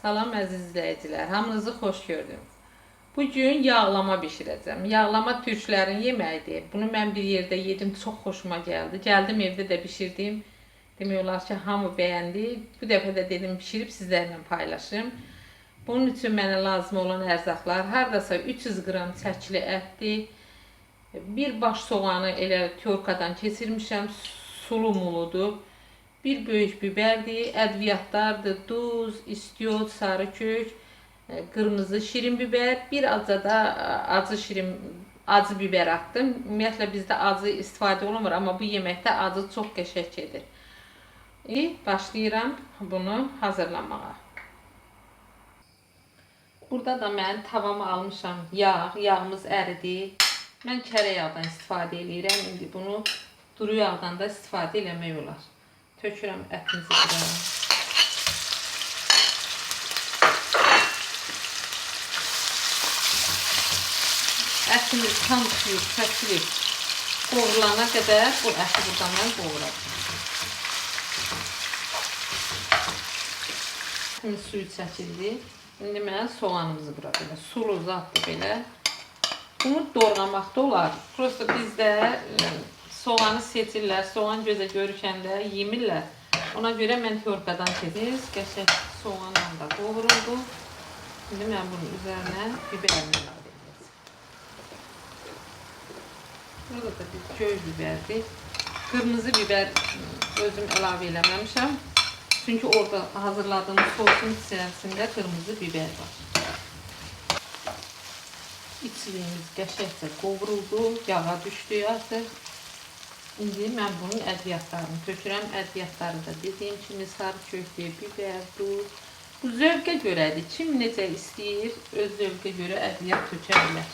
Salam əziz izləyicilər, hamınızı xoş gördüm. Bu gün yağlama bişirəcəm. Yağlama türklərin yeməyidir. Bunu mən bir yerdə yedim, çox xoşuma gəldi. Gəldim evdə də bişirdim. Demək olar ki, hamı bəyəndi. Bu dəfə də dedim bişirib sizlərlə paylaşım. Bunun üçün mənə lazım olan ərzaqlar hardasa 300 qram çəkili ətdir. Bir baş soğanı elə tyorkadan keçirmişəm, sulu muludur. Bir böyük biberdir, ədviyyatlardır, duz, istiot, sarı kök, e, qırmızı şirin biber, bir azca da e, acı şirin acı biber attım. Ümumiyyətlə bizdə acı istifadə olunmur, amma bu yeməkdə acı çox qəşəng gedir. İyi, başlayıram bunu hazırlamağa. Burada da mən tavamı almışam yağ, yağımız əridi. Mən kərə yağdan istifadə edirəm. İndi bunu duru yağdan da istifadə eləmək olar. Tökürəm ətimizi bura. Ətimiz tam pişirib, çəkilib. Qovrulana qədər bu əti buradan mən qovuracam. Ətimiz suyu çəkildi. İndi mən soğanımızı bura belə sulu zaddır belə. Bunu doğramaq da olar. Prosta bizdə soğanı seçirlər, soğan gözə görükəndə yemirlər. Ona görə mən torpadan keçir, qəşəng soğanla da qovuruldu. İndi mən bunun üzərinə biberini əlavə edəcəm. Burada da bir göy biberdir. Qırmızı biber özüm əlavə eləməmişəm. Çünki orada hazırladığım sosun içərisində qırmızı biber var. İçliyimiz qəşəngcə qovruldu, yağa düşdü artıq. İndi mən bunun ədviyyatlarını tökürəm. Ədviyyatları da dediyim kimi sarı kökdür, biber, duz. Bu zövqə görədir. Kim necə istəyir, öz zövqə görə ədviyyat tökə bilər.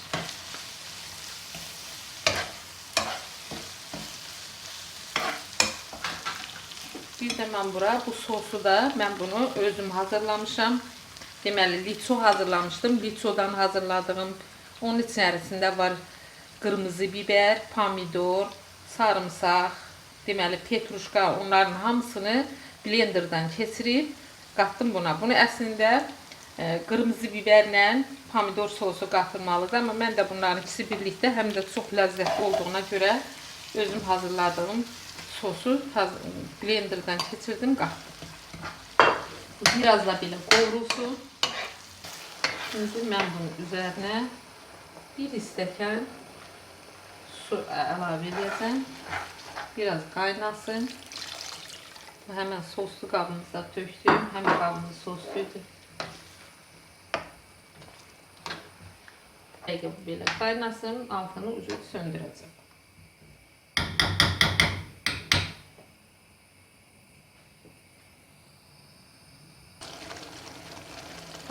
Bir də mən bura bu sosu da mən bunu özüm hazırlamışam. Deməli liço hazırlamışdım. Liçodan hazırladığım onun içərisində var qırmızı biber, pomidor, sarımsaq, deməli petruşka onların hamısını blenderdan keçirib qatdım buna. Bunu əslində e, qırmızı biberlə pomidor sosu qatılmalıdır, amma mən də bunların ikisi birlikdə həm də çox ləzzətli olduğuna görə özüm hazırladığım sosu haz- blenderdan keçirdim, qatdım. Biraz da belə qovrulsun. Şimdi mən bunun üzərinə bir stəkan su əlavə edəcəm. Biraz qaynasın. Həmən soslu qabımıza tökdüm. Həmən qabımız sosluydu. Dəqiqə bu belə qaynasın. Altını ucu söndürəcəm.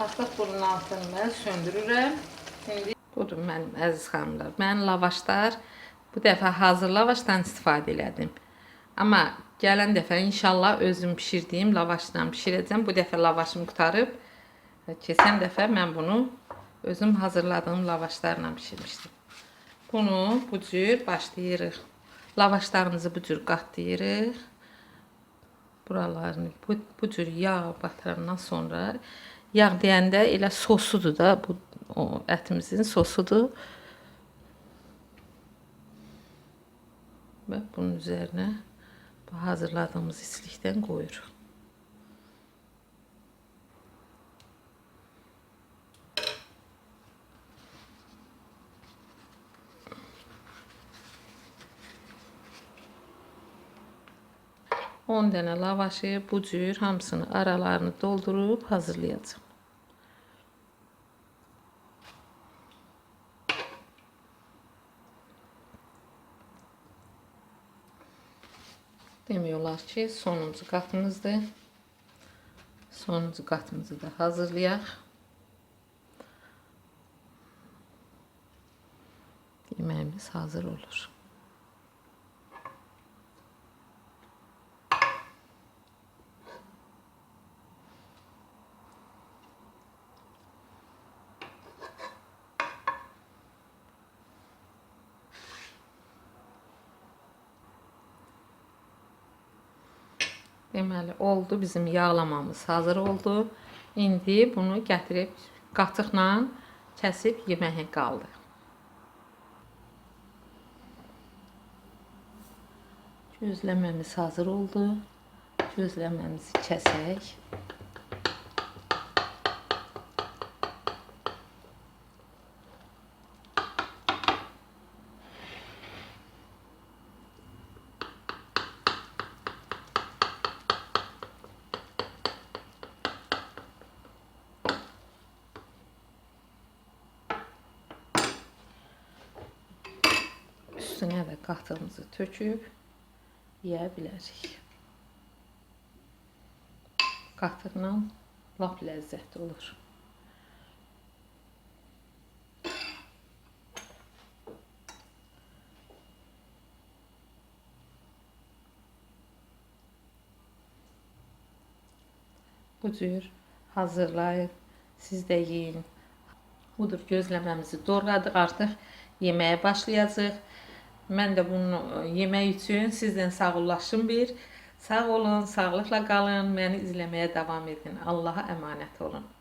Artıq bunun altını mən söndürürəm. Şimdi budur mənim əziz xanımlar. Mən lavaşlar bu dəfə hazır lavaşdan istifadə elədim. Amma gələn dəfə inşallah özüm bişirdiyim lavaşdan bişirəcəm. Bu dəfə lavaşım qutarıb. Keçən dəfə mən bunu özüm hazırladığım lavaşlarla bişirmişdim. Bunu bu cür başlayırıq. Lavaşlarımızı bu cür qatlayırıq. Buralarını bu, bu cür yağ batırandan sonra yağ deyəndə elə sosudur da bu o ətimizin sosudur. Və bunun üzərinə bu hazırladığımız islikdən qoyuruq. On dənə lavaşı bu cür hamısını aralarını doldurub hazırlayacağım. Demək olar ki, sonuncu qatımızdır. Sonuncu qatımızı da hazırlayaq. Yeməyimiz hazır olur. Deməli oldu bizim yağlamamız hazır oldu. İndi bunu gətirib qatıqla kəsib yeməyə qaldı. Gözləməmiz hazır oldu. Gözləməmizi kəsək. Üstünə də qatığımızı töküb yeyə bilərik. Qatıqla lap ləzzətli olur. Bu cür hazırlayın. Siz də yeyin. Budur gözləməmizi doğradıq artıq yeməyə başlayacağıq. Mən də bunu e, yemək üçün sizdən sağollaşım bir. Sağ olun, sağlıqla qalın, məni izləməyə davam edin. Allaha əmanət olun.